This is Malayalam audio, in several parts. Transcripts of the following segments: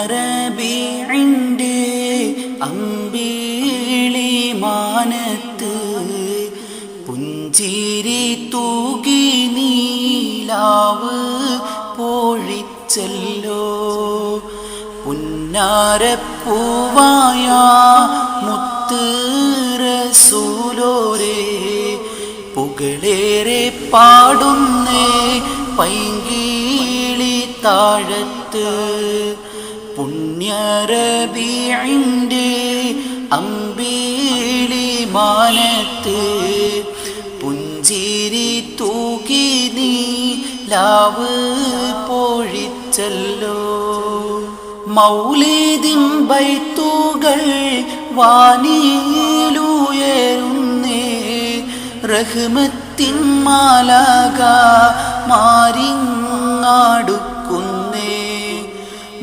പുണ്യരബിന്റെ അമ്പിളി മാനത്ത് പുഞ്ചിരി തൂകി നീലാവ് പോഴിച്ചല്ലോ. പുന്നാരപ്പൂവായ മുത്ത് റസൂലോരേ പുകളേറെ പാടുന്നേ പൈങ്കീളി താഴത്ത് പുണ്യരബിന്റെ അമ്പീളി മാനത്ത് പുഞ്ചിരി തൂകി നീ ലാവ് പൊഴിച്ചല്ലോ. മൗലിദിൻ ബൈത്തുകൾ വാനിയിലുയരുന്നേ റഹ്മത്തിൻ മാലക മാറിങ്ങാടുക്കുന്നേ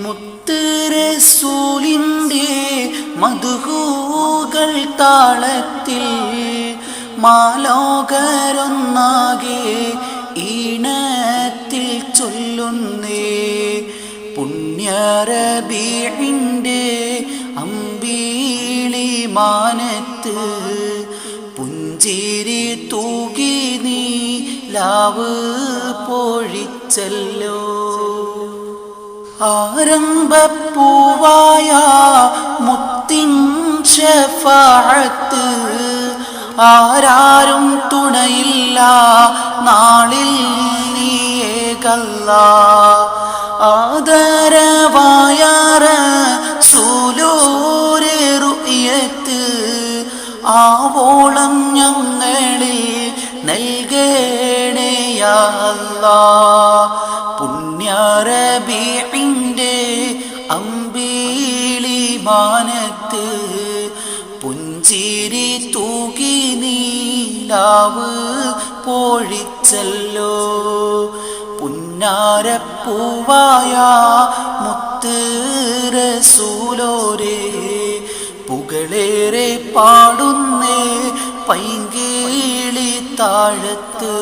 മുത്ത് റസൂലിന്റെ മധുഹൂകൾ താളത്തിൽ മാലോകരൊന്നാകെ ഈണത്തിൽ ചൊല്ലുന്നേ. പുണ്യറബീഴിന്റെ അമ്പീളി മാനത്ത് പുഞ്ചിരി തൂകി നീ ലാവ് പൊഴിച്ചല്ലോ. ആരംഭപ്പൂവായ മുത്തിൻ ഷഫാഴത്ത് ആരാരും തുണയില്ല നാളിൽ നീയേകല്ല ആദരവായാറ സൂലോരേറുയത്ത് ആവോളം ഞങ്ങളിൽ നൽകണേയല്ല. പുണ്യരബീഴിന്റെ അമ്പീളി മാനത്ത് പുഞ്ചിരി തൂകി നീലാവ് പോഴിച്ചല്ലോ. പുന്നാരപ്പൂവായ മുത്ത് റസൂലോരേ പുകളേറെ പാടുന്നേ പൈങ്കേളി താഴത്ത്.